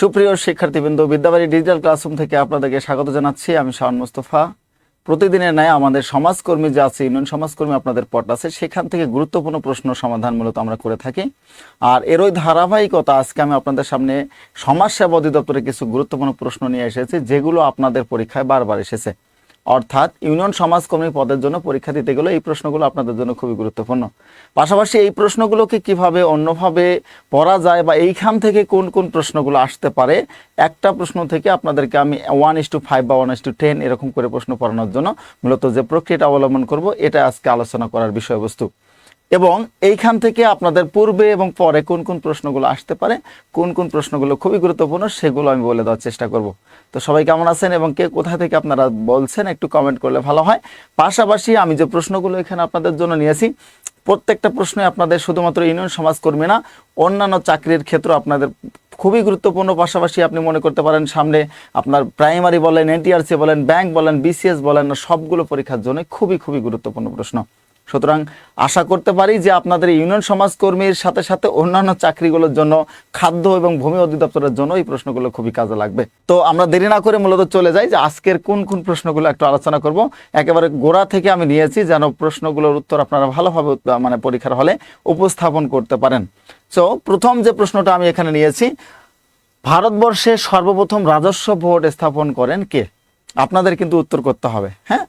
সুপ্রিয় শিক্ষার্থীবৃন্দ, Bidyabari digital classroom থেকে আপনাদেরকে স্বাগত জানাচ্ছি। আমি শাহন মুস্তফা। প্রতিদিনের ন্যায় আমাদের সমাজকর্মী যে আছে, ইউনিয়ন সমাজকর্মী আপনাদের পট আছে, সেখান থেকে গুরুত্বপূর্ণ প্রশ্ন সমাধান মূলত আমরা করে থাকি। আর এরই ধারাবাহিকতা, আজকে আমি আপনাদের সামনে সমাজ সেবা অধিদপ্তরে কিছু গুরুত্বপূর্ণ প্রশ্ন নিয়ে এসেছি, যেগুলো আপনাদের পরীক্ষায় বারবার এসেছে। অর্থাৎ ইউনিয়ন সমাজকর্মী পদের জন্য পরীক্ষা দিতে গেলে এই প্রশ্নগুলো আপনাদের জন্য খুবই গুরুত্বপূর্ণ। পাশাপাশি এই প্রশ্নগুলোকে কীভাবে অন্যভাবে পড়া যায় বা এইখান থেকে কোন কোন প্রশ্নগুলো আসতে পারে, একটা প্রশ্ন থেকে আপনাদেরকে আমি ওয়ান ইস টু ফাইভ বা ওয়ান ইস টু টেন এরকম করে প্রশ্ন পড়ানোর জন্য মূলত যে প্রক্রিয়াটা অবলম্বন করব, এটা আজকে আলোচনা করার বিষয়বস্তু। এবং এইখান থেকে আপনাদের পূর্বে এবং পরে কোন কোন প্রশ্নগুলো আসতে পারে, কোন কোন প্রশ্নগুলো খুবই গুরুত্বপূর্ণ সেগুলো আমি বলে দেওয়ার চেষ্টা করব। তো সবাই কেমন আছেন এবং কে কোথা থেকে আপনারা বলছেন একটু কমেন্ট করলে ভালো হয়। পাশাপাশি আমি যে প্রশ্নগুলো এখানে আপনাদের জন্য নিয়েছি, প্রত্যেকটা প্রশ্নে আপনাদের শুধুমাত্র ইউনিয়ন সমাজকর্মী না, অন্যান্য চাকরির ক্ষেত্র আপনাদের খুবই গুরুত্বপূর্ণ। পাশাপাশি আপনি মনে করতে পারেন সামনে আপনার প্রাইমারি বলেন এনটিআরসি বলেন ব্যাংক বলেন বিসিএস বলেন, সবগুলো পরীক্ষার জন্য খুবই খুবই গুরুত্বপূর্ণ প্রশ্ন। সুতরাং আশা করতে পারি যে আপনাদের ইউনিয়ন সমাজকর্মীর সাথে সাথে অন্যান্য চাকরিগুলোর জন্য, খাদ্য এবং ভূমি অধিদপ্তরের জন্য এই প্রশ্নগুলো খুবই কাজে লাগবে। তো আমরা দেরি না করে মূলত চলে যাই যে আজকের কোন কোন প্রশ্নগুলো একটু আলোচনা করব। একেবারে গোড়া থেকে আমি নিয়েছি যেন প্রশ্নগুলোর উত্তর আপনারা ভালোভাবে মানে পরীক্ষার হলে উপস্থাপন করতে পারেন। তো প্রথম যে প্রশ্নটা আমি এখানে নিয়েছি, ভারতবর্ষে সর্বপ্রথম রাজস্ব বোর্ড স্থাপন করেন কে? আপনাদের কিন্তু উত্তর করতে হবে হ্যাঁ?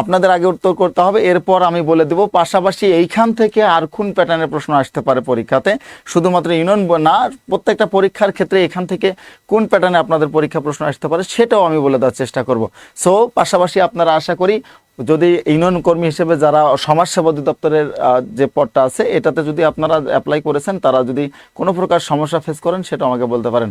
আপনাদের আগে উত্তর করতে হবে, এরপর আমি বলে দেব। পাশাপাশি এইখান থেকে আর কোন প্যাটার্নের প্রশ্ন আসতে পারে পরীক্ষাতে? শুধুমাত্র ইউনিয়ন না, প্রত্যেকটা পরীক্ষার ক্ষেত্রে এখান থেকে কোন প্যাটার্নে আপনাদের পরীক্ষা প্রশ্ন আসতে পারে সেটাও আমি বলে দেওয়ার চেষ্টা করব। সো পাশাপাশি আপনারা আশা করি, যদি ইউনিয়ন কর্মী হিসেবে যারা সমাজসেবা অধিদপ্তরের যে পদটা আছে, এটাতে যদি আপনারা অ্যাপ্লাই করেছেন, তারা যদি কোনো প্রকার সমস্যা ফেস করেন সেটা আমাকে বলতে পারেন।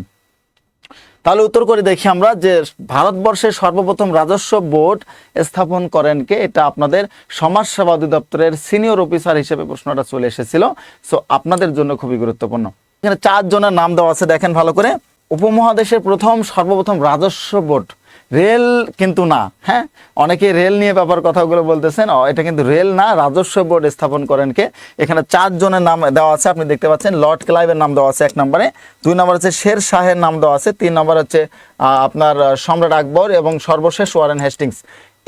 তাহলে উত্তর করে দেখি আমরা যে ভারতবর্ষের সর্বপ্রথম রাজস্ব বোর্ড স্থাপন করেন কে? এটা আপনাদের সমাজ সেবা অধিদপ্তরের সিনিয়র অফিসার হিসেবে প্রশ্নটা চলে এসেছিল। সো আপনাদের জন্য খুবই গুরুত্বপূর্ণ। এখানে চারজনের নাম দেওয়া আছে, দেখেন ভালো করে। উপমহাদেশের প্রথম সর্বপ্রথম রাজস্ব বোর্ড রেল কিন্তু না হ্যাঁ? অনেকে রেল নিয়ে ব্যাপার কথাগুলো বলতেছেন এটা কিন্তু রেল না, রাজস্ব বোর্ড স্থাপন করেন কে? এখানে চারজনের নাম দেওয়া আছে, আপনি দেখতে পাচ্ছেন, লর্ড ক্লাইভের নাম দেওয়া আছে এক নম্বরে, দুই নম্বর হচ্ছে শের শাহের নাম দেওয়া আছে, তিন নম্বর হচ্ছে আপনার সম্রাট আকবর এবং সর্বশেষ ওয়ারেন হেস্টিংস।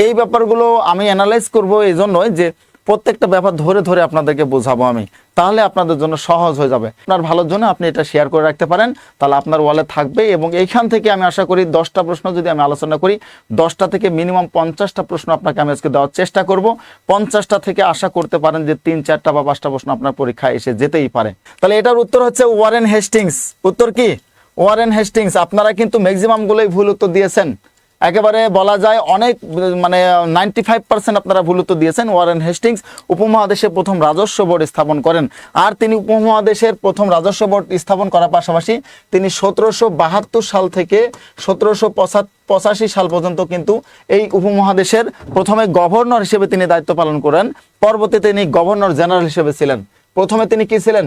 এই ব্যাপারগুলো আমি অ্যানালাইজ করব এই জন্যই যে প্রত্যেকটা ব্যাপার ধরে ধরে আপনাদেরকে বোঝাবো আমি। তাহলে আপনাদের জন্য সহজ হয়ে যাবে। আপনার ভালোর জন্য আপনি এটা শেয়ার করে রাখতে পারেন। তাহলে আপনার ওয়ালে থাকবে এবং এইখান থেকে আমি আশা করি দশটা প্রশ্ন যদি আমি আলোচনা করি, দশটা থেকে মিনিমাম পঞ্চাশটা প্রশ্ন আপনাকে আমি আজকে দেওয়ার চেষ্টা করব। পঞ্চাশটা থেকে আশা করতে পারেন যে তিন, চারটা বা পাঁচটা প্রশ্ন আপনার পরীক্ষায় এসে যেতেই পারে। তাহলে এটার উত্তর হচ্ছে ওয়ারেন হেস্টিংস উত্তর কি? ওয়ারেন হেস্টিংস আপনারা কিন্তু ম্যাক্সিমামগুলোই ভুল উত্তর দিয়েছেন। একেবারে বলা যায় অনেক মানে নাইনটি ফাইভ পার্সেন্ট আপনারা ভুল উত্তর দিয়েছেন। ওয়ারেন হেস্টিংস উপমহাদেশে প্রথম রাজস্ব বোর্ড স্থাপন করেন। আর তিনি উপমহাদেশের প্রথম রাজস্ব বোর্ড স্থাপন করার পাশাপাশি তিনি সতেরোশো বাহাত্তর সাল থেকে সতেরোশো পঁচাশি সাল পর্যন্ত কিন্তু এই উপমহাদেশের প্রথমে গভর্নর হিসেবে তিনি দায়িত্ব পালন করেন। পরবর্তীতে তিনি গভর্নর জেনারেল হিসেবে ছিলেন। প্রথমে তিনি কি ছিলেন?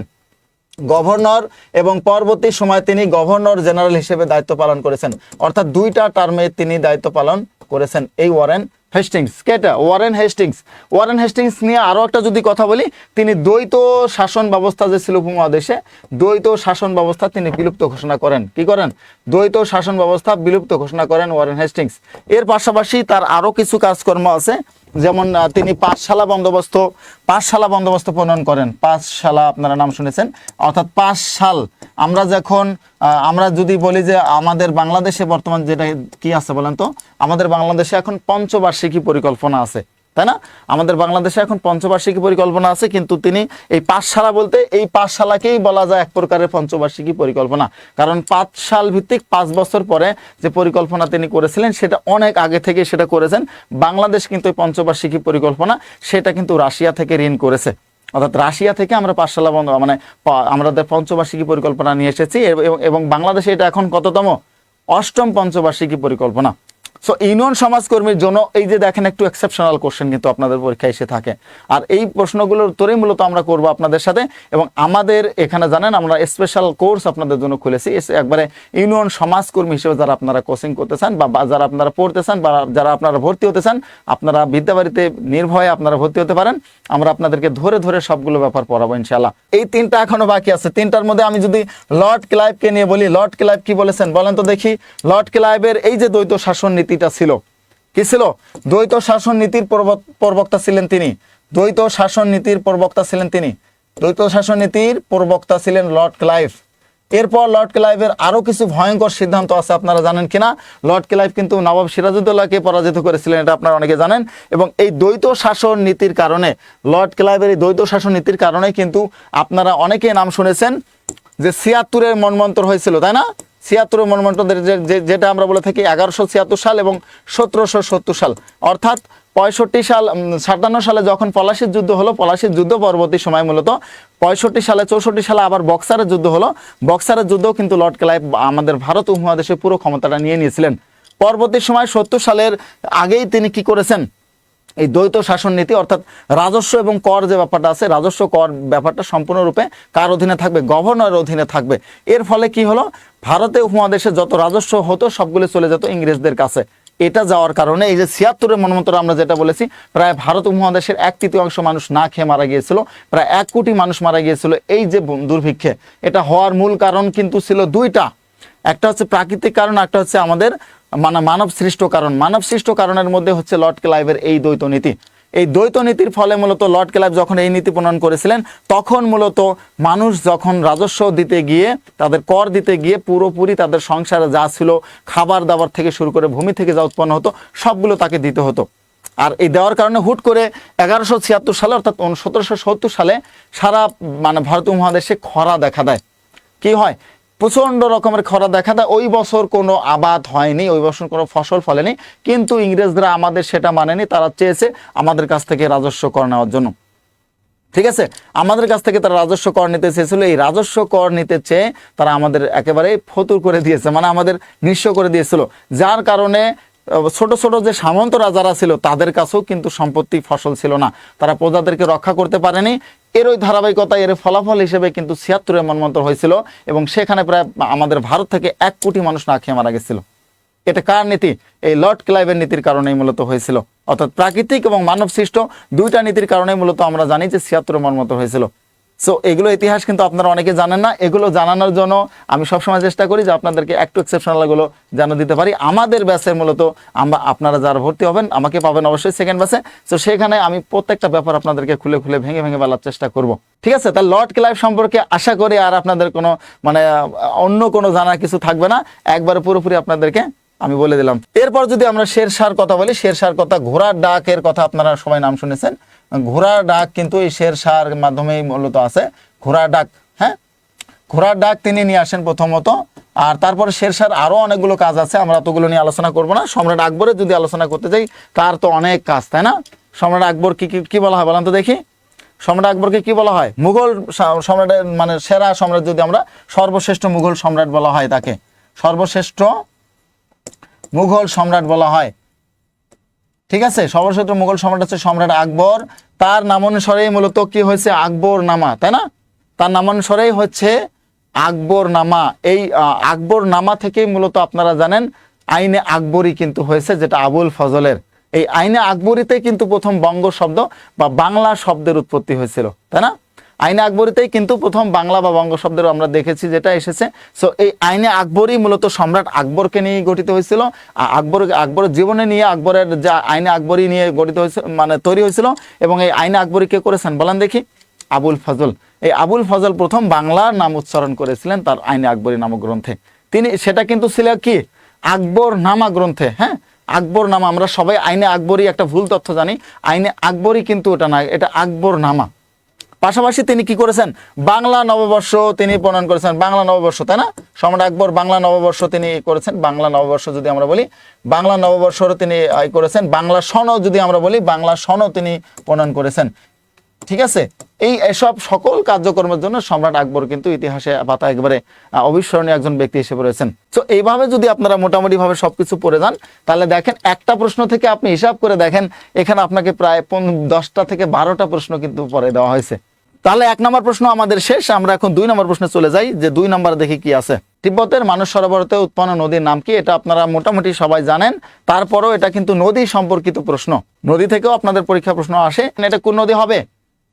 গভর্নর এবং পরবর্তী সময় তিনি গভর্নর জেনারেল হিসেবে দায়িত্ব পালন করেছেন। অর্থাৎ দুইটা টার্মে তিনি দায়িত্ব পালন করেছেন এই ওয়ারেন হেস্টিংস। কেটা? Warren Hastings. ওয়ারেন হেস্টিংস নিয়ে আরও একটা যদি কথা বলি, তিনি দ্বৈত শাসন ব্যবস্থা যে ছিল উপমহাদেশে, দ্বৈত শাসন ব্যবস্থা তিনি বিলুপ্ত ঘোষণা করেন। কি করেন? দ্বৈত শাসন ব্যবস্থা বিলুপ্ত ঘোষণা করেন ওয়ারেন হেস্টিংস। এর পাশাপাশি তার আরও কিছু কাজকর্ম আছে। যেমন তিনি পাঠশালা বন্দোবস্ত পাঠশালা বন্দোবস্ত প্রণয়ন করেন। পাঠশালা আপনারা নাম শুনেছেন। অর্থাৎ পাঁচ সাল আমরা যখন আমরা যদি বলি যে আমাদের বাংলাদেশে বর্তমান যেটা কি আছে বলেন তো? আমাদের বাংলাদেশে এখন পঞ্চবার্ষিকী পরিকল্পনা আছে। তাই না? আমাদের বাংলাদেশে এখন পঞ্চবার্ষিকী পরিকল্পনা আছে, কিন্তু তিনি এই পাঠশালা বলতে এই পাঠশালাকেই বলা যায় এক প্রকারের পঞ্চবার্ষিকী পরিকল্পনা। কারণ পাঁচ সাল ভিত্তিক পাঁচ বছর পরে যে পরিকল্পনা তিনি করেছিলেন, সেটা অনেক আগে থেকে সেটা করেছেন। বাংলাদেশ কিন্তু এই পঞ্চবার্ষিকী পরিকল্পনা, সেটা কিন্তু রাশিয়া থেকে ঋণ করেছে। অর্থাৎ রাশিয়া থেকে আমরা পাঠশালা বন্ধ মানে আমাদের পঞ্চবার্ষিকী পরিকল্পনা নিয়ে এসেছি এবং বাংলাদেশে এটা এখন কততম? অষ্টম পঞ্চবার্ষিকী পরিকল্পনা। সো ইউনিয়ন সমাজকর্মীর জন্য এই যে দেখেন একটু এক্সেপশনাল কোশ্চেন কিন্তু আপনাদের পরীক্ষায় এসে থাকে। আর এই প্রশ্নগুলোর উত্তরেই মূলত আমরা করব আপনাদের সাথে এবং আমাদের এখানে জানেন আমরা স্পেশাল কোর্স আপনাদের জন্য খুলেছি। একবারে ইউনিয়ন সমাজকর্মী হিসেবে যারা আপনারা কোচিং করতে চান বা যারা আপনারা পড়তে চান বা, যারা আপনারা ভর্তি হতে চান, আপনারা বিদ্যাবাড়িতে নির্ভয়ে আপনারা ভর্তি হতে পারেন। আমরা আপনাদেরকে ধরে ধরে সবগুলো ব্যাপার পড়াবো ইনশাল্লাহ এই তিনটা এখনও বাকি আছে। তিনটার মধ্যে আমি যদি লর্ড ক্লাইভকে নিয়ে বলি, লর্ড ক্লাইভ কি বলেছেন? বলেন তো দেখি। লর্ড ক্লাইভের এই যে দ্বৈত শাসন নীতিটা ছিল। কি ছিল? দ্বৈত শাসন নীতির প্রবক্তা ছিলেন তিনি। দ্বৈত শাসন নীতির প্রবক্তা ছিলেন তিনি। দ্বৈত শাসন নীতির প্রবক্তা ছিলেন লর্ড ক্লাইভ। এরপর লর্ড ক্লাইভের আরও কিছু ভয়ঙ্কর সিদ্ধান্ত আছে, আপনারা জানেন কিনা? লর্ড ক্লাইভ কিন্তু নবাব সিরাজউদ্দৌলাকে পরাজিত করেছিলেন, এটা আপনারা অনেকে জানেন। এবং এই দ্বৈত শাসন নীতির কারণে, লর্ড ক্লাইভের এই দ্বৈত শাসন নীতির কারণে কিন্তু আপনারা অনেকেই নাম শুনেছেন যে ছিয়াত্তরের মনমন্তর হয়েছিল, তাই না? যে- যে- যেটা আমরা বলে থাকি এগারোশো ছিয়াত্তর সাল এবং সতেরোশো সত্তর সাল। অর্থাৎ পঁয়ষট্টি সাল সাতান্ন সালে যখন পলাশির যুদ্ধ হলো, পলাশির যুদ্ধ পরবর্তী সময় মূলত পঁয়ষট্টি সালে, চৌষট্টি সালে আবার বক্সারের যুদ্ধ হলো। বক্সারের যুদ্ধও কিন্তু লর্ড ক্লাইভ আমাদের ভারত উপমহাদেশে পুরো ক্ষমতাটা নিয়ে নিয়েছিলেন। পরবর্তী সময় সত্তর সালের আগেই তিনি কি করেছেন? এই দ্বৈত শাসন নীতি, অর্থাৎ রাজস্ব এবং কর যে ব্যাপারটা আছে, রাজস্ব কর ব্যাপারটা সম্পূর্ণরূপে কার অধীনে থাকবে? গভর্নরের অধীনে থাকবে। এর ফলে কি হলো? ভারতে উপমহাদেশে যত রাজস্ব হতো, সবগুলো চলে যেত ইংরেজদের কাছে। এটা যাওয়ার কারণে এই যে ছিয়াত্তরের মনমন্ত্র আমরা যেটা বলেছি, প্রায় ভারত উপমহাদেশের এক তৃতীয়াংশ মানুষ না খেয়ে মারা গিয়েছিল, প্রায় এক কোটি মানুষ মারা গিয়েছিল এই যে দুর্ভিক্ষে। এটা হওয়ার মূল কারণ কিন্তু ছিল দুইটা। একটা হচ্ছে প্রাকৃতিক কারণ, একটা হচ্ছে আমাদের মানে মানব সৃষ্ট কারণ। মানব সৃষ্ট কারণের মধ্যে হচ্ছে লর্ড ক্লাইভের এই দ্বৈত নীতি। এই দ্বৈত নীতির ফলে মূলত লর্ড ক্লাইভ যখন এই নীতি প্রণয়ন করেছিলেন, তখন মূলত মানুষ যখন রাজস্ব দিতে গিয়ে, তাদের কর দিতে গিয়ে পুরোপুরি তাদের সংসারে যা ছিল, খাবার দাবার থেকে শুরু করে ভূমি থেকে যা উৎপন্ন হতো, সবগুলো তাকে দিতে হতো। আর এই দেওয়ার কারণে হুট করে এগারোশো ছিয়াত্তর সালে, অর্থাৎ সতেরোশো সত্তর সালে সারা মানে ভারত মহাদেশে খরা দেখা দেয়। কি হয়? প্রচণ্ড রকমের খরা দেখা দেয়। ওই বছর কোনো আবাদ হয়নি, ওই বছর কোনো ফসল ফলেনি। কিন্তু ইংরেজরা আমাদের সেটা মানেনি, তারা চেয়েছে আমাদের কাছ থেকে রাজস্ব কর নেওয়ার জন্য। ঠিক আছে? আমাদের কাছ থেকে তারা রাজস্ব কর নিতে চেয়েছিল। এই রাজস্ব কর নিতে চেয়ে তারা আমাদের একেবারে ফতুর করে দিয়েছে মানে আমাদের নিঃস্ব করে দিয়েছিল। যার কারণে ছোট ছোট যে সামন্ত রাজারা ছিল, তাদের কাছেও কিন্তু সম্পত্তি, ফসল ছিল না। তারা প্রজাদেরকে রক্ষা করতে পারেনি। এর ওই ধারাবাহিকতা এর ফলাফল হিসেবে কিন্তু ছিয়াত্তরে মনমন্তর হয়েছিল এবং সেখানে প্রায় আমাদের ভারত থেকে এক কোটি মানুষ না খেয়ে মারা গেছিল। এটা কার নীতি? এই লর্ড ক্লাইভের নীতির কারণেই মূলত হয়েছিল। অর্থাৎ প্রাকৃতিক এবং মানব সৃষ্ট দুইটা নীতির কারণে মূলত আমরা জানি যে ছিয়াত্তর মর্মত হয়েছিল। সো এগুলো ইতিহাস কিন্তু আপনারা অনেকে জানেন না। এগুলো জানানোর জন্য আমি সবসময় চেষ্টা করি যে আপনাদেরকে একটু এক্সেপশনালগুলো জানা দিতে পারি। আমাদের ব্যাচে মূলত আমরা আপনারা যারা ভর্তি হবেন, আমাকে পাবেন অবশ্যই সেকেন্ড ব্যাচে তো সেখানে আমি প্রত্যেকটা ব্যাপার আপনাদেরকে খুলে খুলে ভেঙে ভেঙে বলার চেষ্টা করব। ঠিক আছে? তাহলে লর্ড ক্লাইভ সম্পর্কে আশা করি আর আপনাদের কোনো মানে অন্য কোনো জানার কিছু থাকবে না। একবার পুরোপুরি আপনাদেরকে আমি বলে দিলাম। এরপর যদি আমরা শেরশার কথা বলি শেরশার কথা, ঘোড়ার ডাকের কথা আপনারা সবাই নাম শুনেছেন। ঘোড়ার ডাক কিন্তু এই শেরশার মাধ্যমেই মূলত আছে। ঘোড়ার ডাক হ্যাঁ? ঘোড়ার ডাক তিনি নিয়ে আসেন প্রথমত। আর তারপরে শেরশার আরও অনেকগুলো কাজ আছে, আমরা অতগুলো নিয়ে আলোচনা করব না। সম্রাট আকবরের যদি আলোচনা করতে যাই, তার তো অনেক কাজ, তাই না? সম্রাট আকবর কি- কি বলা হয় বলেন তো দেখি। সম্রাট আকবরকে কি বলা হয়? মুঘল সম্রাটের মানে সেরা সম্রাট যদি আমরা সর্বশ্রেষ্ঠ মুঘল সম্রাট বলা হয় তাকে। সর্বশ্রেষ্ঠ মুঘল সম্রাট বলা হয়। ঠিক আছে? সর্বশ্রেষ্ঠ মুঘল সম্রাট হচ্ছে সম্রাট আকবর। তার নামানুসারেই মূলত কি হয়েছে? আকবর নামা তাই না? তার নামানুসারেই হচ্ছে আকবর নামা এই আকবর নামা থেকেই মূলত আপনারা জানেন আইনে আকবরই কিন্তু হয়েছে, যেটা আবুল ফজলের। এই আইনে আকবরীতে কিন্তু প্রথম বঙ্গ শব্দ বা বাংলা শব্দের উৎপত্তি হয়েছিল, তাই না? আইনে আকবরীতেই কিন্তু প্রথম বাংলা বা বঙ্গ শব্দের আমরা দেখেছি যেটা এসেছে। সো এই আইনে আকবরই মূলত সম্রাট আকবরকে নিয়ে গঠিত হয়েছিল। আকবর আকবরের জীবনে নিয়ে আকবরের যা আইনে আকবরই নিয়ে গঠিত হয়েছিল মানে তৈরি হয়েছিল এবং এই আইনে আকবরী কে করেছেন? বলেন দেখি। আবুল ফজল। এই আবুল ফজল প্রথম বাংলার নাম উচ্চারণ করেছিলেন তার আইনে আকবরী নামক গ্রন্থে। তিনি, সেটা কিন্তু ছিল কি? আকবর নামা গ্রন্থে হ্যাঁ? আকবর নামা। আমরা সবাই আইনে আকবরী একটা ভুল তথ্য জানি। আইনে আকবরই কিন্তু ওটা না এটা আকবর নামা। পাশাপাশি তিনি কি করেছেন? বাংলা নববর্ষ তিনি প্রণয়ন করেছেন। বাংলা নববর্ষ, তাই না? সম্রাট আকবর বাংলা নববর্ষ তিনি করেছেন। বাংলা নববর্ষ যদি আমরা বলি, বাংলা নববর্ষ তিনি করেছেন। বাংলা সনও যদি আমরা বলি, বাংলা সনও তিনি প্রণয়ন করেছেন। ঠিক আছে? এই এসব সকল কার্যক্রমের জন্য সম্রাট আকবর কিন্তু ইতিহাসে পাতা একবারে অবিস্মরণীয় একজন ব্যক্তি হিসেবে রয়েছেন। তো এইভাবে যদি আপনারা মোটামুটি ভাবে সবকিছু পড়ে যান, তাহলে দেখেন একটা প্রশ্ন থেকে আপনি হিসাব করে দেখেন, এখানে আপনাকে প্রায় দশটা থেকে বারোটা প্রশ্ন কিন্তু পরে দেওয়া হয়েছে। তাহলে এক নম্বর প্রশ্ন আমাদের শেষ, আমরা এখন দুই নম্বর প্রশ্নে চলে যাই, যে দুই নম্বর দেখি কি আছে। তিব্বতের মানস সরোবরতে উৎপন্ন নদীর নাম কি? এটা আপনারা মোটামুটি সবাই জানেন। তারপরও এটা কিন্তু নদী সম্পর্কিত প্রশ্ন। নদী থেকেও আপনাদের পরীক্ষা প্রশ্ন আসে। এটা কোন নদী হবে?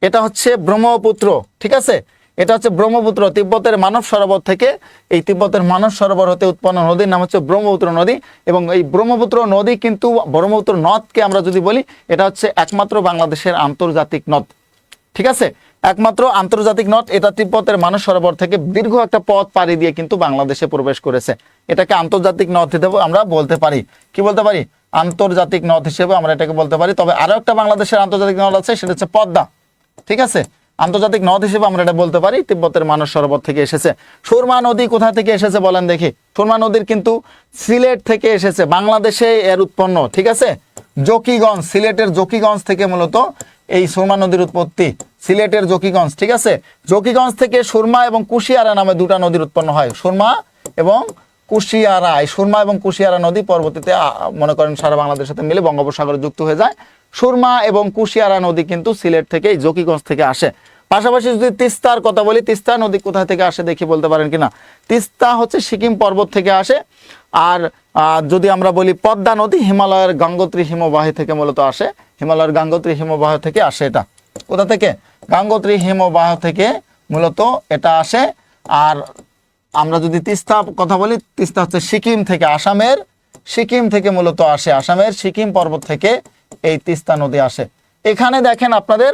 এটা হচ্ছে ব্রহ্মপুত্র, ঠিক আছে? এটা হচ্ছে ব্রহ্মপুত্র, তিব্বতের মানব সরোবর থেকে এই তিব্বতের মানব সরোবর হতে উৎপন্ন নদীর নাম হচ্ছে ব্রহ্মপুত্র নদী এবং এই ব্রহ্মপুত্র নদী কিন্তু ব্রহ্মপুত্র নদকে আমরা যদি বলি, এটা হচ্ছে একমাত্র বাংলাদেশের আন্তর্জাতিক নদ, ঠিক আছে? একমাত্র আন্তর্জাতিক নদ, এটা তিব্বতের মানস সরোবর থেকে দীর্ঘ একটা পথ পাড়ি দিয়ে কিন্তু বাংলাদেশে প্রবেশ করেছে। এটাকে আন্তর্জাতিক নদ হিসেবে আমরা বলতে পারি। কি বলতে পারি? আন্তর্জাতিক নদ হিসেবে আমরা এটাকে বলতে পারি। তবে আরও একটা বাংলাদেশের আন্তর্জাতিক নদ আছে, সেটা হচ্ছে পদ্মা। ঠিক আছে? আন্তর্জাতিক নদ হিসেবে আমরা এটা বলতে পারি, তিব্বতের মানস সরোবর থেকে এসেছে। সুরমা নদী কোথা থেকে এসেছে বলেন দেখি। সুরমা নদীর কিন্তু সিলেট থেকে এসেছে, বাংলাদেশে এর উৎপন্ন, ঠিক আছে? জকিগঞ্জ, সিলেটের জকিগঞ্জ থেকে মূলত এই সুরমা নদীর উৎপত্তি, সিলেটের জকিগঞ্জ, ঠিক আছে? জকিগঞ্জ থেকে সুরমা এবং কুশিয়ারা নামে দুটা নদীর উৎপন্ন হয়, সুরমা এবং কুশিয়ারা। এই সুরমা এবং কুশিয়ারা নদী পরবর্তীতে মনে করেন সারা বাংলাদেশের সাথে মিলে বঙ্গোপসাগরে যুক্ত হয়ে যায়। সুরমা এবং কুশিয়ারা নদী কিন্তু সিলেট থেকে জকিগঞ্জ থেকে আসে। পাশাপাশি যদি তিস্তার কথা বলি, তিস্তা নদী কোথা থেকে আসে দেখি বলতে পারেন কিনা? তিস্তা হচ্ছে সিকিম পর্বত থেকে আসে। আর যদি আমরা বলি পদ্মা নদী, হিমালয়ের গঙ্গোত্রী হিমবাহ থেকে মূলত আসে। হিমালয়ের গঙ্গোত্রী হিমবাহ থেকে আসে এটা। কোথা থেকে? গঙ্গোত্রী হিমবাহ থেকে মূলত এটা আসে। আর আমরা যদি তিস্তা কথা বলি, তিস্তা হচ্ছে সিকিম থেকে আসামের, সিকিম থেকে মূলত আসে আসামের, সিকিম পর্বত থেকে এই তিস্তা নদী আসে। এখানে দেখেন আপনাদের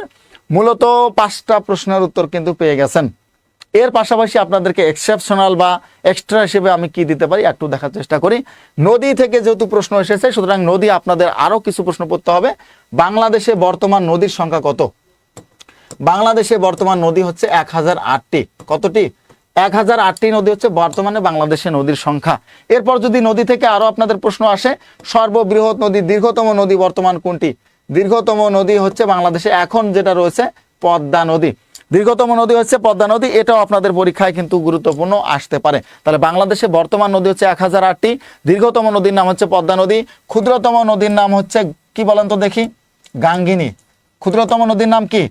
মূলত পাঁচটা প্রশ্নের উত্তর কিন্তু পেয়ে গেছেন। এর পাশাপাশি আপনাদেরকে এক্সেপশনাল বা এক্সট্রা হিসেবে আমি কি দিতে পারি একটু দেখার চেষ্টা করি। নদী থেকে যেহেতু প্রশ্ন এসেছে, সুতরাং নদী আপনাদের আরও কিছু প্রশ্ন পড়তে হবে। বাংলাদেশে বর্তমান নদীর সংখ্যা কত? বাংলাদেশে বর্তমান নদী হচ্ছে এক হাজার আটটি। কতটি? এক হাজার আটটি নদী হচ্ছে বর্তমানে বাংলাদেশে নদীর সংখ্যা। এরপর যদি নদী থেকে আরও আপনাদের প্রশ্ন আসে, সর্ববৃহৎ নদী, দীর্ঘতম নদী বর্তমান কোনটি? দীর্ঘতম নদী হচ্ছে বাংলাদেশে এখন যেটা রয়েছে, পদ্মা নদী। দীর্ঘতম নদী হচ্ছে পদ্মা নদী, এটাও আপনাদের পরীক্ষায় কিন্তু গুরুত্বপূর্ণ আসতে পারে। তাহলে বাংলাদেশে বর্তমান নদী হচ্ছে এক হাজার আটটি, দীর্ঘতম নদীর নাম হচ্ছে পদ্মা নদী, ক্ষুদ্রতম নদীর নাম হচ্ছে কি বলেন তো দেখি? গাঙ্গিনী। ক্ষুদ্রতম নদীর নাম কি?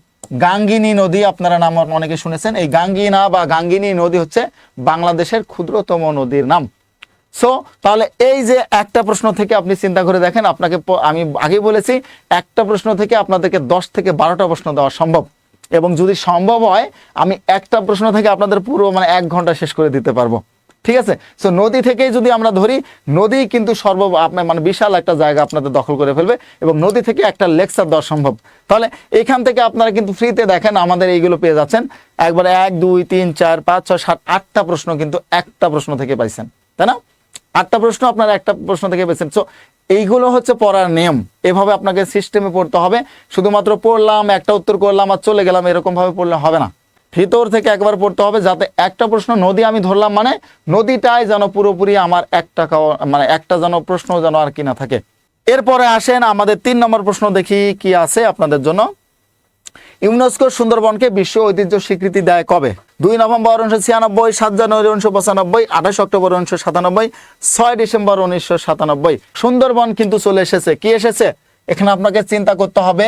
গাঙ্গিনী নদী, আপনারা নাম অনেকে শুনেছেন। এই গাঙ্গিনা বা গাঙ্গিনী নদী হচ্ছে বাংলাদেশের ক্ষুদ্রতম নদীর নাম। সো তাহলে এই যে একটা প্রশ্ন থেকে আপনি চিন্তা করে দেখেন, আপনাকে আমি আগে বলেছি, একটা প্রশ্ন থেকে আপনাদেরকে দশ থেকে বারোটা প্রশ্ন দেওয়া সম্ভব। এবং যদি সম্ভব হয়, আমি একটা প্রশ্ন থেকে আপনাদের পুরো মানে এক ঘণ্টা শেষ করে দিতে পারব। ঠিক আছে? সো নদী থেকেই যদি আমরা ধরি, নদী কিন্তু সর্ব, আপনার মানে বিশাল একটা জায়গা আপনাদের দখল করে ফেলবে এবং নদী থেকে একটা লেকচার দেওয়া সম্ভব। তাহলে এখান থেকে আপনারা কিন্তু ফ্রিতে দেখেন আমাদের এইগুলো পেয়ে যাচ্ছেন। একবারে এক, দুই, তিন, চার, পাঁচ, ছয়, সাত, আটটা প্রশ্ন কিন্তু একটা প্রশ্ন থেকে পাইছেন। তাই না? আটটা প্রশ্ন আপনারা একটা প্রশ্ন থেকে পেয়েছেন সো এইগুলো হচ্ছে পড়ার নিয়ম। এভাবে আপনাকে সিস্টেমে পড়তে হবে। শুধুমাত্র পড়লাম, একটা উত্তর করলাম আর চলে গেলাম এরকম ভাবে পড়লে হবে না। ভিতর থেকে একবার পড়তে হবে যাতে একটা প্রশ্ন নদী আমি ধরলাম মানে নদীটাই যেন পুরোপুরি আমার একটা মানে একটা যেন প্রশ্ন যেন আর কি না থাকে। এরপরে আসেন আমাদের তিন নম্বর প্রশ্ন দেখি কি আছে আপনাদের জন্য। ইউনেস্কো সুন্দরবনকে বিশ্ব ঐতিহ্য স্বীকৃতি দেয় কবে? দুই নভেম্বর উনিশশো ছিয়ানব্বই, সাত জানুয়ারি উনিশশো পঁচানব্বই, আঠাশ অক্টোবর উনিশশো সাতানব্বই, ছয় ডিসেম্বর উনিশশো সাতানব্বই। সুন্দরবন কিন্তু চলে এসেছে। কি এসেছে? এখানে আপনাকে চিন্তা করতে হবে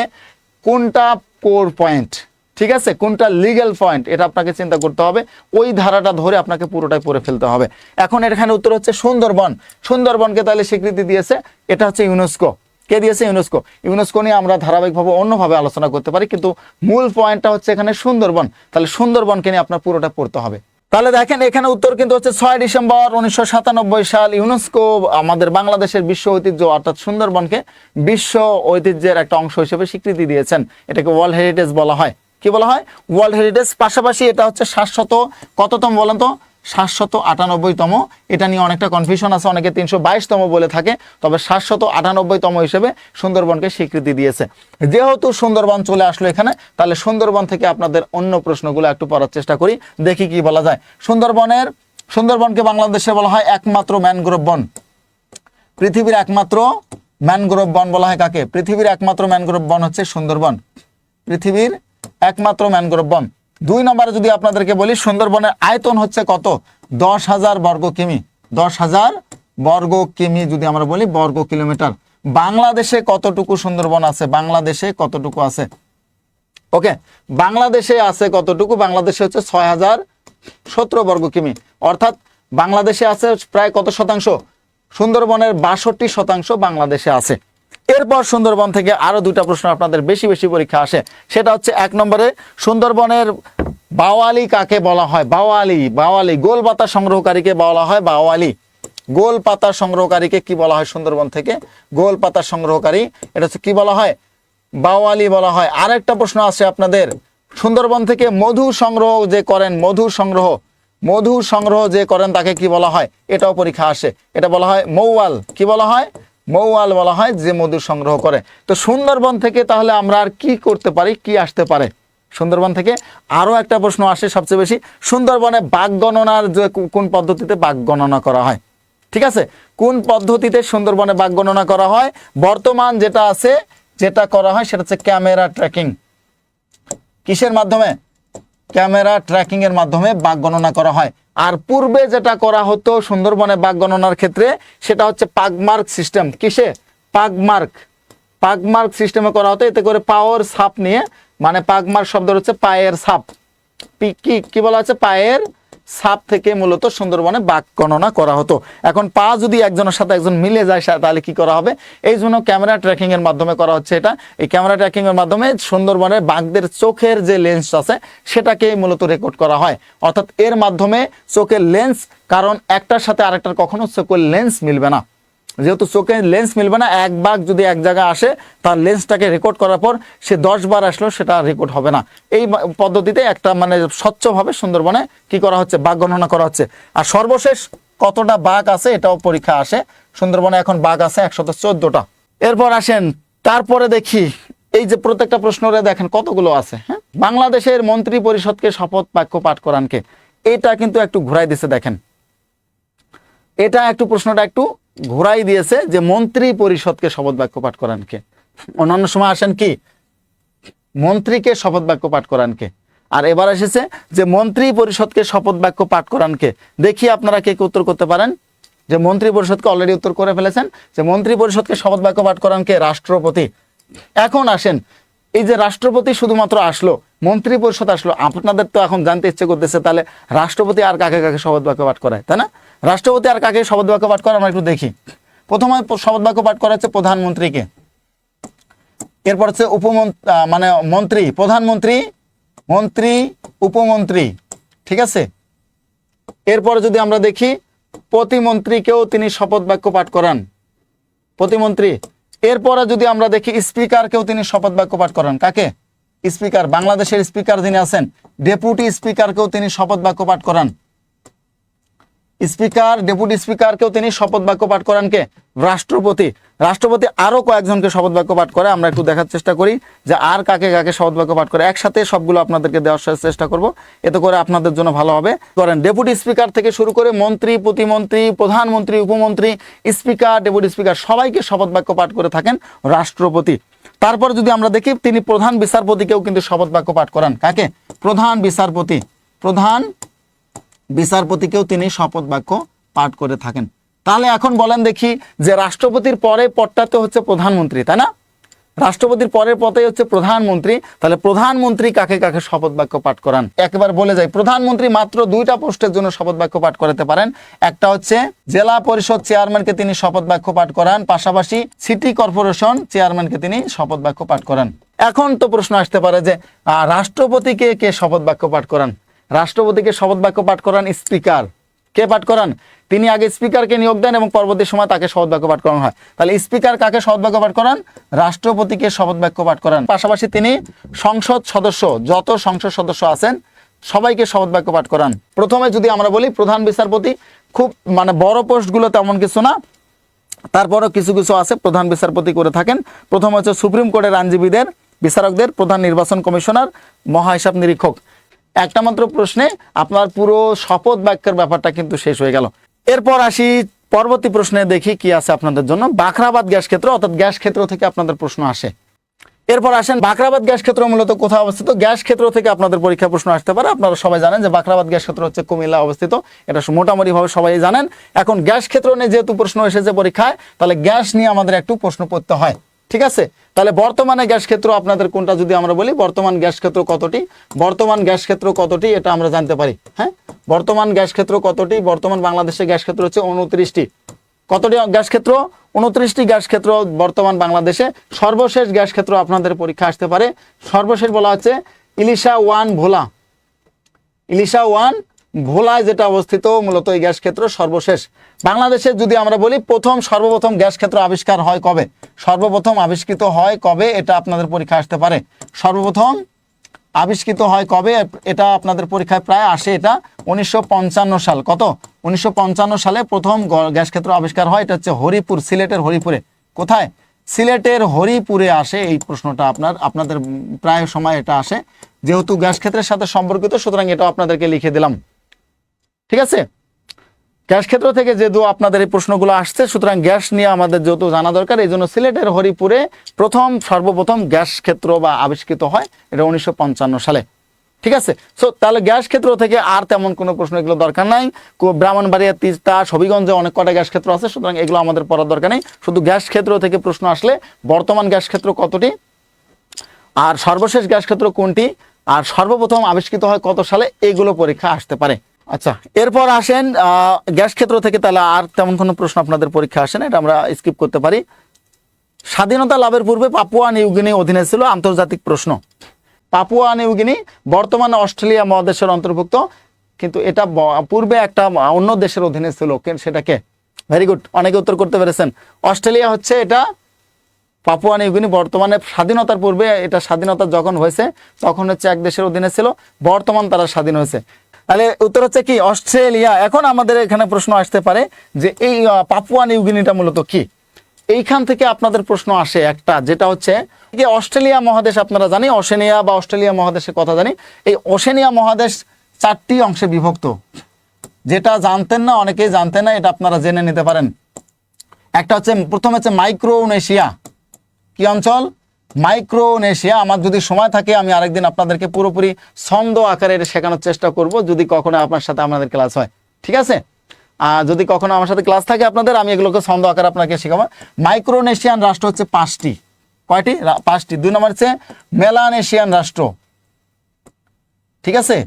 কোনটা কোর পয়েন্ট? ঠিক আছে? কোনটা লিগ্যাল পয়েন্ট এটা আপনাকে চিন্তা করতে হবে। ওই ধারাটা ধরে আপনাকে পুরোটাই পড়ে ফেলতে হবে। এখন এখানে উত্তর হচ্ছে সুন্দরবন। সুন্দরবনকে তাহলে স্বীকৃতি দিয়েছে, এটা হচ্ছে ইউনেস্কো কে দিয়েছে? ইউনেস্কো ইউনেস্কো নিয়ে আমরা ধারাবাহিকভাবে অন্যভাবে আলোচনা করতে পারি, কিন্তু মূল পয়েন্টটা হচ্ছে এখানে সুন্দরবন। তাহলে সুন্দরবনকে নিয়ে আপনার পুরোটা পড়তে হবে। তাহলে দেখেন, এখানে উত্তর কিন্তু হচ্ছে ছয় ডিসেম্বর উনিশশো সাতানব্বই সাল ইউনেস্কো আমাদের বাংলাদেশের বিশ্ব ঐতিহ্য, অর্থাৎ সুন্দরবনকে বিশ্ব ঐতিহ্যের একটা অংশ হিসেবে স্বীকৃতি দিয়েছেন। এটাকে ওয়ার্ল্ড হেরিটেজ বলা হয়। কি বলা হয়? ওয়ার্ল্ড হেরিটেজ পাশাপাশি এটা হচ্ছে শাশ্বত কততম বলেন তো? সাতশত আটানব্বইতম। এটা নিয়ে অনেকটা কনফিউশন আছে, অনেকে তিনশো বাইশতম বলে থাকে, তবে সাতশত আটানব্বইতম হিসেবে সুন্দরবনকে স্বীকৃতি দিয়েছে। যেহেতু সুন্দরবন চলে আসলো এখানে, তাহলে সুন্দরবন থেকে আপনাদের অন্য প্রশ্নগুলো একটু পড়ার চেষ্টা করি, দেখি কি বলা যায়। সুন্দরবনের, সুন্দরবনকে বাংলাদেশে বলা হয় একমাত্র ম্যানগ্রোভ বন। পৃথিবীর একমাত্র ম্যানগ্রোভ বন বলা হয় কাকে? পৃথিবীর একমাত্র ম্যানগ্রোভ বন হচ্ছে সুন্দরবন। পৃথিবীর একমাত্র ম্যানগ্রোভ বন। দুই নম্বরে যদি আপনাদেরকে বলি, সুন্দরবনের আয়তন হচ্ছে কত? দশ হাজার বর্গ কিমি। দশ হাজার বর্গ কিমি যদি আমরা বলি, বর্গ কিলোমিটার। বাংলাদেশে কতটুকু সুন্দরবন আছে? বাংলাদেশে কতটুকু আছে? ওকে, বাংলাদেশে আছে কতটুকু? বাংলাদেশে হচ্ছে ছয় হাজার সতেরো বর্গ কিমি। অর্থাৎ বাংলাদেশে আছে প্রায় কত শতাংশ? সুন্দরবনের বাষট্টি শতাংশ বাংলাদেশে আছে। এরপর সুন্দরবন থেকে আরও দুটা প্রশ্ন আপনাদের বেশি বেশি পরীক্ষা আসে। সেটা হচ্ছে এক নম্বরে, সুন্দরবনের বাওয়ালি কাকে বলা হয়? বাওয়ালি বাওয়ালি, গোল পাতা সংগ্রহকারীকে বলা হয় বাওয়ালি। গোল পাতা সংগ্রহকারীকে কি বলা হয় সুন্দরবন থেকে? গোল পাতা সংগ্রহকারী, এটা হচ্ছে কি বলা হয়? বাওয়ালি বলা হয়। আরেকটা প্রশ্ন আছে আপনাদের। সুন্দরবন থেকে মধু সংগ্রহ যে করেন, মধু সংগ্রহ মধু সংগ্রহ যে করেন তাকে কি বলা হয়? এটাও পরীক্ষা আসে। এটা বলা হয় মৌয়াল। কি বলা হয়? মৌয়াল বলা হয়, যে মধু সংগ্রহ করে। তো সুন্দরবন থেকে তাহলে আমরা আর কি করতে পারি, কি আসতে পারে? সুন্দরবন থেকে আরও একটা প্রশ্ন আসে সবচেয়ে বেশি। সুন্দরবনে বাঘ গণনার যে কোন পদ্ধতিতে বাঘ গণনা করা হয়? ঠিক আছে? কোন পদ্ধতিতে সুন্দরবনে বাঘ গণনা করা হয়? বর্তমান যেটা আছে, যেটা করা হয়, সেটা হচ্ছে ক্যামেরা ট্র্যাকিং। কিসের মাধ্যমে? ক্যামেরা ট্র্যাকিং এর মাধ্যমে বাঘ গণনা করা হয়। আর পূর্বে যেটা করা হতো সুন্দরবনে বাঘ গণনার ক্ষেত্রে, সেটা হচ্ছে পাগমার্ক সিস্টেম। কিসে? পাগমার্ক। পাগমার্ক সিস্টেমে করা হতো, এতে করে পাওয়ার সাপ নিয়ে মানে পাগমার্ক শব্দ হচ্ছে পায়ের সাপ কি কি বলা হচ্ছে? পায়ের ছাপ থেকে মূলত সুন্দরবনে বাঘ গণনা করা হতো। এখন পা যদি একজনের সাথে একজন মিলে যায় তাহলে কি করা হবে? এই জন্য ক্যামেরা ট্র্যাকিং এর মাধ্যমে করা হচ্ছে এটা। এই ক্যামেরা ট্র্যাকিং এর মাধ্যমে সুন্দরবনে বাঘদের চোখের যে লেন্স আছে সেটাকে মূলত রেকর্ড করা হয়। অর্থাৎ এর মাধ্যমে চোখের লেন্স কারণ একটার সাথে আরেকটার কখনো চোখের লেন্স মিলবে না। যেহেতু চোখে লেন্স মিলবে না, এক বাঘ যদি এক জায়গায় আসে, তার লেন্সটাকে রেকর্ড করার পর সে দশ বার আসলেও সেটা রেকর্ড হবে না। এই পদ্ধতিতে একটা মানে স্বচ্ছভাবে সুন্দরবনে কি করা হচ্ছে, বাঘ গণনা করা হচ্ছে। আর সর্বশেষ কতটা বাঘ আছে এটাও পরীক্ষা আসে। সুন্দরবনে এখন বাঘ আছে একশত চোদ্দটা। এরপর আসেন, তারপরে দেখি, এই যে প্রত্যেকটা প্রশ্নরে দেখেন কতগুলো আছে হ্যাঁ? বাংলাদেশের মন্ত্রী পরিষদকে শপথ বাক্য পাঠ করানকে, এটা কিন্তু একটু ঘুরাই দিছে দেখেন। এটা একটু প্রশ্নটা একটু ঘোরাই দিয়েছে যে মন্ত্রী পরিষদকে শপথ বাক্য পাঠ করান কে? অন্যান্য সময় আসেন কি? মন্ত্রীকে শপথ বাক্য পাঠ করান কে? আর এবার এসেছে যে মন্ত্রী পরিষদকে শপথ বাক্য পাঠ করান কে? দেখি আপনারা কে কে উত্তর করতে পারেন। যে মন্ত্রী পরিষদকে অলরেডি উত্তর করে ফেলেছেন। যে মন্ত্রী পরিষদকে শপথ বাক্য পাঠ করান কে? রাষ্ট্রপতি। এখন আসেন, এই যে রাষ্ট্রপতি শুধুমাত্র আসলো, মন্ত্রী পরিষদ আসলো, আপনাদের তো এখন জানতে ইচ্ছে করতেছে তাহলে রাষ্ট্রপতি আর কাকে কাকে শপথ বাক্য পাঠ করায়, তাই না? রাষ্ট্রপতি আর কাকে শপথ বাক্য পাঠ করে আমরা একটু দেখি। প্রথমে শপথ বাক্য পাঠ করা হচ্ছে প্রধানমন্ত্রীকে। এরপর হচ্ছে উপমন্ত্রী মানে মন্ত্রী, প্রধানমন্ত্রী, মন্ত্রী, উপমন্ত্রী, ঠিক আছে? এরপরে যদি আমরা দেখি, প্রতিমন্ত্রীকেও তিনি শপথ বাক্য পাঠ করান। প্রতিমন্ত্রী, এরপরে যদি আমরা দেখি, স্পিকারকেও তিনি শপথ বাক্য পাঠ করান। কাকে? স্পিকার, বাংলাদেশের স্পিকার যিনি আছেন, ডেপুটি স্পিকারকেও তিনি শপথ বাক্য পাঠ করান। স্পিকার, ডেপুটি স্পিকারকেও তিনি শপথ বাক্য পাঠ করান কে? রাষ্ট্রপতি। রাষ্ট্রপতি আরও কয়েকজনকে শপথ বাক্য পাঠ করে, আমরা একটু দেখার চেষ্টা করি যে আর কাকে কাকে শপথ বাক্য পাঠ করে। একসাথে সবগুলো আপনাদেরকে দেওয়ার চেষ্টা করব। এতে করে আপনাদের জন্য ভালো হবে। করেন, ডেপুটি স্পিকার থেকে শুরু করে মন্ত্রী, প্রতিমন্ত্রী, প্রধানমন্ত্রী, উপমন্ত্রী, স্পিকার, ডেপুটি স্পিকার, সবাইকে শপথ বাক্য পাঠ করে থাকেন রাষ্ট্রপতি। তারপর যদি আমরা দেখি, তিনি প্রধান বিচারপতিকেও কিন্তু শপথ বাক্য পাঠ করান। কাকে? প্রধান বিচারপতি। প্রধান বিচারপতিকেও তিনি শপথ বাক্য পাঠ করে থাকেন। তাহলে এখন বলেন দেখি যে রাষ্ট্রপতির পরে পদটাতে হচ্ছে প্রধানমন্ত্রী, তাই না? রাষ্ট্রপতির পরের পথে হচ্ছে প্রধানমন্ত্রী, তাহলে প্রধানমন্ত্রী কাকে কাকে শপথ বাক্য পাঠ করান? একবার বলে যাই, প্রধানমন্ত্রী মাত্র দুইটা পোস্টের জন্য শপথ বাক্য পাঠ করাতে পারেন। একটা হচ্ছে জেলা পরিষদ চেয়ারম্যানকে তিনি শপথ বাক্য পাঠ করান, পাশাপাশি সিটি কর্পোরেশন চেয়ারম্যানকে তিনি শপথ বাক্য পাঠ করান। এখন তো প্রশ্ন আসতে পারে যে রাষ্ট্রপতিকে কে শপথ বাক্য পাঠ করান? রাষ্ট্রপতিকে শপথ বাক্য পাঠ করান স্পিকার। কে পাঠ করান? তিনি আগে স্পিকারকে নিয়োগ দেন এবং পরবর্তী সময় তাকে শপথ বাক্য পাঠ করানো হয়। তাহলে স্পিকার কাকে শপথ বাক্য পাঠ করান? রাষ্ট্রপতিকে শপথ বাক্য পাঠ করান। পাশাপাশি তিনি সংসদ সদস্য, যত সংসদ সদস্য আছেন, সবাইকে শপথ বাক্য পাঠ করান। প্রথমে যদি আমরা বলি প্রধান বিচারপতি, খুব মানে বড় পোস্টগুলো তেমন কিছু না। তারপরও কিছু কিছু আছে প্রধান বিচারপতি করে থাকেন। প্রথম হচ্ছে সুপ্রিম কোর্টের আইনজীবীদের, বিচারকদের প্রধান নির্বাচন কমিশনার, মহাহিসাব নিরীক্ষক। একটা মাত্র প্রশ্নে আপনার পুরো শপথ বাক্যের ব্যাপারটা কিন্তু শেষ হয়ে গেল। এরপর আসি পরবর্তী প্রশ্নে দেখি কি আছে আপনাদের জন্য। বাখরাবাদ গ্যাস ক্ষেত্র, অর্থাৎ গ্যাস ক্ষেত্র থেকে আপনাদের প্রশ্ন আসে। এরপর আসেন বাকরাবাদ গ্যাস ক্ষেত্র মূলত কোথায় অবস্থিত? গ্যাস ক্ষেত্র থেকে আপনাদের পরীক্ষা প্রশ্ন আসতে পারে। আপনারা সবাই জানেন যে বাকরাবাদ গ্যাস ক্ষেত্র হচ্ছে কুমিল্লা অবস্থিত। এটা মোটামুটি ভাবে সবাই জানেন। এখন গ্যাস ক্ষেত্র নিয়ে যেহেতু প্রশ্ন এসেছে পরীক্ষায়, তাহলে গ্যাস নিয়ে আমাদের একটু প্রশ্ন পড়তে হয়। ঠিক আছে? তাহলে বর্তমানে গ্যাস ক্ষেত্র আপনাদের কোনটা যদি আমরা বলি, বর্তমান গ্যাস ক্ষেত্র কতটি? বর্তমান গ্যাস ক্ষেত্র কতটি? এটা আমরা জানতে পারি হ্যাঁ? বর্তমান গ্যাস ক্ষেত্র কতটি? বর্তমান বাংলাদেশে গ্যাস ক্ষেত্র হচ্ছে উনত্রিশটি। কতটি গ্যাস ক্ষেত্র? উনত্রিশটি গ্যাস ক্ষেত্র বর্তমান বাংলাদেশে। সর্বশেষ গ্যাস ক্ষেত্র আপনাদের পরীক্ষা আসতে পারে। সর্বশেষ বলা হচ্ছে ইলিশা ওয়ান ভোলা। ইলিশা ওয়ান ভোলায় যেটা অবস্থিত, মূলত এই গ্যাস ক্ষেত্র সর্বশেষ। বাংলাদেশে যদি আমরা বলি, প্রথম, সর্বপ্রথম গ্যাস ক্ষেত্র আবিষ্কার হয় কবে? সর্বপ্রথম আবিষ্কৃত হয় কবে? এটা আপনাদের পরীক্ষা আসতে পারে। সর্বপ্রথম আবিষ্কৃত হয় কবে? এটা আপনাদের পরীক্ষায় প্রায় আসে এটা উনিশশো পঞ্চান্ন সাল। কত? উনিশশো পঞ্চান্ন সালে প্রথম গ্যাস ক্ষেত্র আবিষ্কার হয়, এটা হচ্ছে হরিপুর, সিলেটের হরিপুরে। কোথায়? সিলেটের হরিপুরে আসে এই প্রশ্নটা আপনার, আপনাদের প্রায় সময় এটা আসে। যেহেতু গ্যাস ক্ষেত্রের সাথে সম্পর্কিত, সুতরাং এটা আপনাদেরকে লিখে দিলাম। ঠিক আছে? গ্যাস ক্ষেত্র থেকে যেহেতু আপনাদের এই প্রশ্নগুলো আসছে, সুতরাং গ্যাস নিয়ে আমাদের যেহেতু জানা দরকার, এই জন্য সিলেটের হরিপুরে প্রথম, সর্বপ্রথম গ্যাস ক্ষেত্র বা আবিষ্কৃত হয়, এটা উনিশশো পঞ্চান্ন সালে। ঠিক আছে? সো তাহলে গ্যাস ক্ষেত্র থেকে আর তেমন কোনো প্রশ্ন এগুলো দরকার নাই। ব্রাহ্মণবাড়িয়া, তিস্তা হবিগঞ্জে অনেক কটা গ্যাস ক্ষেত্র আছে, সুতরাং এগুলো আমাদের পড়ার দরকার নেই। শুধু গ্যাস ক্ষেত্র থেকে প্রশ্ন আসলে বর্তমান গ্যাস ক্ষেত্র কতটি? আর সর্বশেষ গ্যাস ক্ষেত্র কোনটি? আর সর্বপ্রথম আবিষ্কৃত হয় কত সালে? এগুলো পরীক্ষা আসতে পারে। আচ্ছা এরপর আসেন গ্যাস ক্ষেত্র থেকে তাহলে আর তেমন কোনো প্রশ্ন আপনাদের পরীক্ষা আসে না, এটা আমরা স্কিপ করতে পারি। স্বাধীনতা লাভের পূর্বে পাপুয়া নিউগিনি অধীনে ছিল আন্তর্জাতিক প্রশ্ন। পাপুয়া নিউগিনি বর্তমানে অস্ট্রেলিয়া মহাদেশের অন্তর্ভুক্ত, কিন্তু এটা পূর্বে একটা অন্য দেশের অধীনে ছিল সেটাকে ভেরি গুড অনেকে উত্তর করতে পেরেছেন। অস্ট্রেলিয়া হচ্ছে এটা পাপুয়া নিউগিনি, বর্তমানে স্বাধীনতার পূর্বে এটা স্বাধীনতা যখন হয়েছে, তখন হচ্ছে এক দেশের অধীনে ছিল, বর্তমান তারা স্বাধীন হয়েছে। তাহলে উত্তর হচ্ছে কি, অস্ট্রেলিয়া। এখন আমাদের এখানে প্রশ্ন আসতে পারে যে এই পাপুয়া নিউগিনিটা মূলত কি? এইখান থেকে আপনাদের প্রশ্ন আসে একটা, যেটা হচ্ছে যে অস্ট্রেলিয়া মহাদেশ আপনারা জানি অশেনিয়া বা অস্ট্রেলিয়া মহাদেশের কথা জানি। এই ওশেনিয়া মহাদেশ চারটি অংশে বিভক্ত। যেটা জানতেন না, অনেকেই জানতেন না, এটা আপনারা জেনে নিতে পারেন। একটা হচ্ছে, প্রথম হচ্ছে মাইক্রোনেশিয়া। কি অঞ্চল? মাইক্রোনেশিয়া, আমার যদি সময় থাকে, আমি আরেকদিন আপনাদেরকে পুরোপুরি ছন্দ আকারে শেখানোর চেষ্টা করব। যদি কখনো আপনার সাথে আমাদের ক্লাস হয়, ঠিক আছে? আর যদি কখনো আমার সাথে ক্লাস থাকে আপনাদের, আমি এগুলোকে ছন্দ আকারে আপনাকে শেখাবো। মাইক্রোনেশিয়ান রাষ্ট্র হচ্ছে পাঁচটি। কয়টি? পাঁচটি। দুই নম্বর হচ্ছে মেলানেশিয়ান রাষ্ট্র। ঠিক আছে?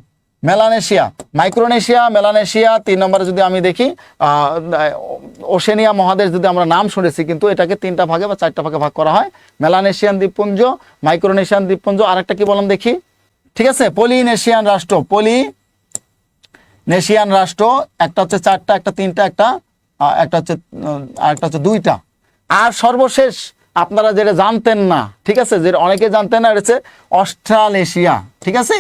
মেলানেশিয়া, মাইক্রোনেশিয়া, মেলানেশিয়া, তিন নম্বরে যদি আমি দেখি ওশেনিয়া মহাদেশ যদি আমরা নাম শুনেছি, কিন্তু এটাকে তিনটা ভাগে বা চারটা ভাগে ভাগ করা হয়। মেলানেশিয়ান দ্বীপপুঞ্জ, মাইক্রোনেশিয়ান দ্বীপপুঞ্জ, আরেকটা কি বললাম দেখি? ঠিক আছে? পলিনেশিয়ান রাষ্ট্র পলি নেশিয়ান রাষ্ট্র, একটা হচ্ছে চারটা, একটা তিনটা, একটা একটা হচ্ছে আরেকটা হচ্ছে দুইটা। আর সর্বশেষ, আপনারা যেটা জানতেন না, ঠিক আছে? যেটা অনেকে জানতেন না, এটা হচ্ছে অস্ট্রালেশিয়া, ঠিক আছে?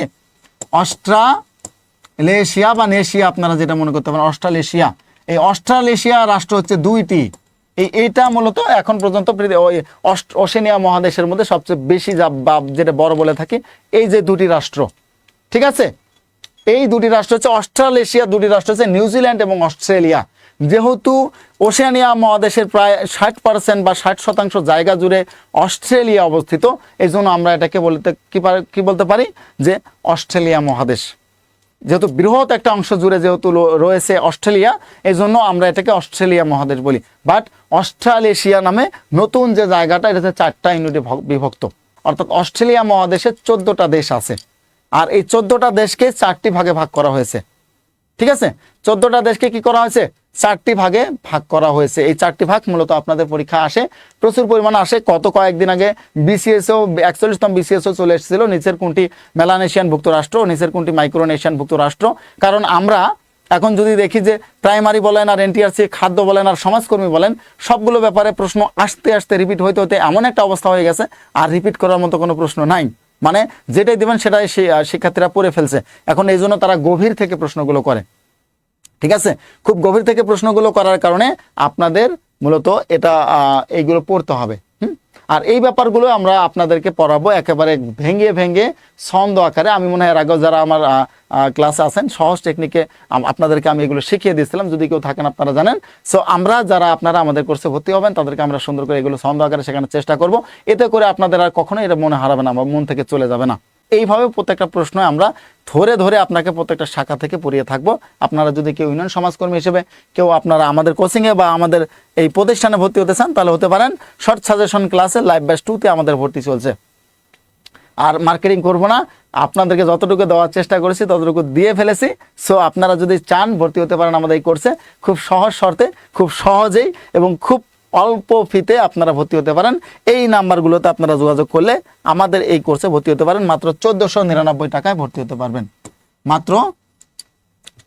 অস্ট্রালেশিয়া বা নেশিয়া আপনারা যেটা মনে করতে পারেন, অস্ট্রালেশিয়া। এই অস্ট্রালেশিয়া রাষ্ট্র হচ্ছে দুইটি। এই এইটা মূলত এখন পর্যন্ত ওশেনিয়া মহাদেশের মধ্যে সবচেয়ে বেশি যা যেটা বড় বলে থাকি, এই যে দুটি রাষ্ট্র। ঠিক আছে? এই দুটি রাষ্ট্র হচ্ছে অস্ট্রালেশিয়া, দুটি রাষ্ট্র হচ্ছে নিউজিল্যান্ড এবং অস্ট্রেলিয়া। যেহেতু ওশেনিয়া মহাদেশের প্রায় ষাট পার্সেন্ট বা ষাট শতাংশ জায়গা জুড়ে অস্ট্রেলিয়া অবস্থিত এই জন্য আমরা এটাকে বলতে কি বলতে পারি? যে অস্ট্রেলিয়া মহাদেশ। যেহেতু বৃহৎ একটা অংশ জুড়ে যেহেতু রয়েছে অস্ট্রেলিয়া এই জন্য আমরা এটাকে অস্ট্রেলিয়া মহাদেশ বলি। বাট অস্ট্রালেশিয়া নামে নতুন যে জায়গাটা, এটা হচ্ছে চারটা ইউনিটে বিভক্ত। অর্থাৎ অস্ট্রেলিয়া মহাদেশে চোদ্দটা দেশ আছে। আর এই চোদ্দটা দেশকে চারটি ভাগে ভাগ করা হয়েছে। ঠিক আছে? চোদ্দটা দেশকে কি করা হয়েছে? চারটি ভাগে ভাগ করা হয়েছে। এই চারটি ভাগ মূলত আপনাদের পরীক্ষা আসে। প্রচুর পরিমাণে আসে। কত কয়েকদিন আগে বিসিএসও একচল্লিশতম বিসিএসও চলে এসেছিল। নিচের কোনটি মেলানেশিয়ান ভুক্ত রাষ্ট্র, নিচের কোনটি মাইক্রোনেশিয়ান ভুক্ত রাষ্ট্র। কারণ আমরা এখন যদি দেখি যে প্রাইমারি বলেন আর এনটিআরসি খাদ্য বলেন আর সমাজকর্মী বলেন, সবগুলো ব্যাপারে প্রশ্ন আসতে আসতে রিপিট হইতে হতে এমন একটা অবস্থা হয়ে গেছে। আর রিপিট করার মতো কোনো প্রশ্ন নাই। মানে যেটাই দিবেন সেটাই শিক্ষার্থীরা পড়ে ফেলছে। এখন এই জন্য তারা গভীর থেকে প্রশ্নগুলো করে। ঠিক আছে? খুব গভীর থেকে প্রশ্নগুলো করার কারণে আপনাদের মূলত এটা এইগুলো পড়তে হবে আর এই ব্যাপারগুলো আমরা আপনাদেরকে পড়াবো একেবারে ভেঙে ভেঙে ছন্দ আকারে। আমি মনে হয় এর আগেও যারা আমার ক্লাসে আছেন, সহজ টেকনিকে আপনাদেরকে আমি এগুলো শিখিয়ে দিয়েছিলাম। যদি কেউ থাকেন আপনারা জানেন। সো আমরা যারা আপনারা আমাদের কোর্সে ভর্তি হবেন, তাদেরকে আমরা সুন্দর করে এগুলো ছন্দ আকারে শেখানোর চেষ্টা করব। এতে করে আপনাদের আর কখনো এটা মনে হারাবে না বা মন থেকে চলে যাবে না। এইভাবে প্রত্যেকটা প্রশ্ন আমরা ধরে ধরে আপনাকে প্রত্যেকটা শাখা থেকে পড়িয়ে থাকব। আপনারা যদি কেউ ইউনিয়ন সমাজকর্মী হিসেবে কেউ আপনারা আমাদের কোচিংয়ে বা আমাদের এই প্রতিষ্ঠানে ভর্তি হতে চান, তাহলে হতে পারেন শর্ট সাজেশন ক্লাসে লাইভ ব্যাচ টুতে আমাদের ভর্তি চলছে। আর মার্কেটিং করব না, আপনাদেরকে যতটুকু দেওয়ার চেষ্টা করেছি ততটুকু দিয়ে ফেলেছি। সো আপনারা যদি চান ভর্তি হতে পারেন আমাদের এই কোর্সে খুব সহজ শর্তে, খুব সহজেই এবং খুব অল্প ফিতে আপনারা ভর্তি হতে পারেন। এই নাম্বারগুলোতে আপনারা যোগাযোগ করলে আমাদের এই কোর্সে ভর্তি হতে পারেন। মাত্র চোদ্দোশো নিরানব্বই টাকায় ভর্তি হতে পারবেন। মাত্র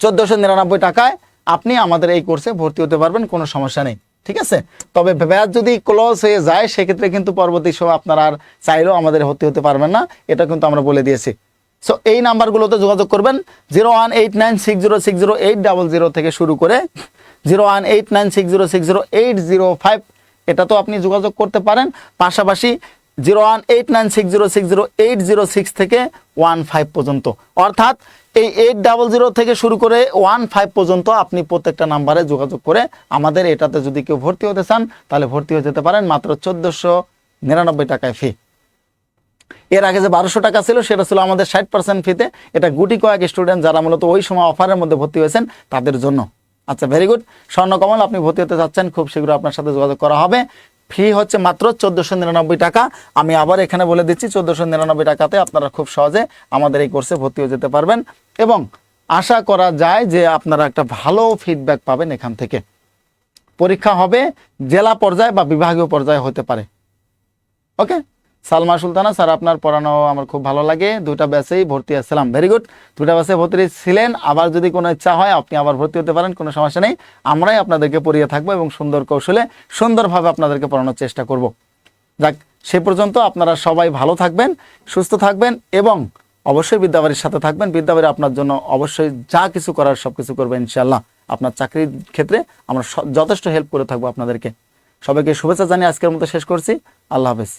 চোদ্দোশো নিরানব্বই টাকায় আপনি আমাদের এই কোর্সে ভর্তি হতে পারবেন, কোনো সমস্যা নেই। ঠিক আছে? তবে ব্যাচ যদি ক্লোজ হয়ে যায়, সেক্ষেত্রে কিন্তু পরবর্তী সময় আপনারা আর চাইলেও আমাদের ভর্তি হতে পারবেন না। এটা কিন্তু আমরা বলে দিয়েছি। সো এই নাম্বারগুলোতে যোগাযোগ করবেন। Zero one eight nine six zero six zero eight double zero থেকে শুরু করে zero one eight nine six zero six zero eight zero five. এটা তো আপনি যোগাযোগ করতে পারেন। পাশাপাশি zero one eight nine six zero six zero eight zero six থেকে ওয়ান ফাইভ পর্যন্ত। অর্থাৎ এই এইট ডাবল জিরো থেকে শুরু করে ওয়ান ফাইভ পর্যন্ত আপনি প্রত্যেকটা নাম্বারে যোগাযোগ করে আমাদের এটাতে যদি কেউ ভর্তি হতে চান, তাহলে ভর্তি হয়ে যেতে পারেন মাত্র চোদ্দোশো নিরানব্বই টাকায় ফি এর আগে যে বারোশো টাকা ছিল, সেটা ছিল আমাদের ষাট পার্সেন্ট ফিতে এটা গুটি কয়েক স্টুডেন্ট যারা মূলত ওই সময় অফারের মধ্যে ভর্তি হয়েছেন, তাদের জন্য। আচ্ছা ভেরি গুড স্বর্ণকমল, আপনি ভর্তি হতে চাচ্ছেন খুব শীঘ্র আপনার সাথে যোগাযোগ করা হবে। ফি হচ্ছে মাত্র চোদ্দোশো নিরানব্বই টাকা। আমি আবার এখানে বলে দিচ্ছি, চোদ্দোশো নিরানব্বই টাকাতে আপনারা খুব সহজে আমাদের এই কোর্সে ভর্তি হয়ে যেতে পারবেন। এবং আশা করা যায় যে আপনারা একটা ভালো ফিডব্যাক পাবেন এখান থেকে। পরীক্ষা হবে, জেলা পর্যায়ে বা বিভাগীয় পর্যায়ে হতে পারে। ওকে সালমা সুলতানা, স্যার, আপনার পড়ানো আমার খুব ভালো লাগে। দুটা ব্যাচেই ভর্তি আসছিলাম ভেরি গুড দুটা ব্যাচে ভর্তি ছিলেন। আবার যদি কোনো ইচ্ছা হয়, আপনি আবার ভর্তি হতে পারেন, কোনো সমস্যা নেই। আমরাই আপনাদেরকে পড়িয়ে থাকব এবং সুন্দর কৌশলে সুন্দরভাবে আপনাদেরকে পড়ানোর চেষ্টা করব। যাক, সে পর্যন্ত আপনারা সবাই ভালো থাকবেন, সুস্থ থাকবেন এবং অবশ্যই বিদ্যাবাড়ির সাথে থাকবেন। বিদ্যাবাড়ি আপনার জন্য অবশ্যই যা কিছু করার সব কিছু করবে ইনশাল্লাহ আপনার চাকরির ক্ষেত্রে আমরা যথেষ্ট হেল্প করে থাকব আপনাদেরকে। সবাইকে শুভেচ্ছা জানিয়ে আজকের মতো শেষ করছি। আল্লাহ হাফেজ।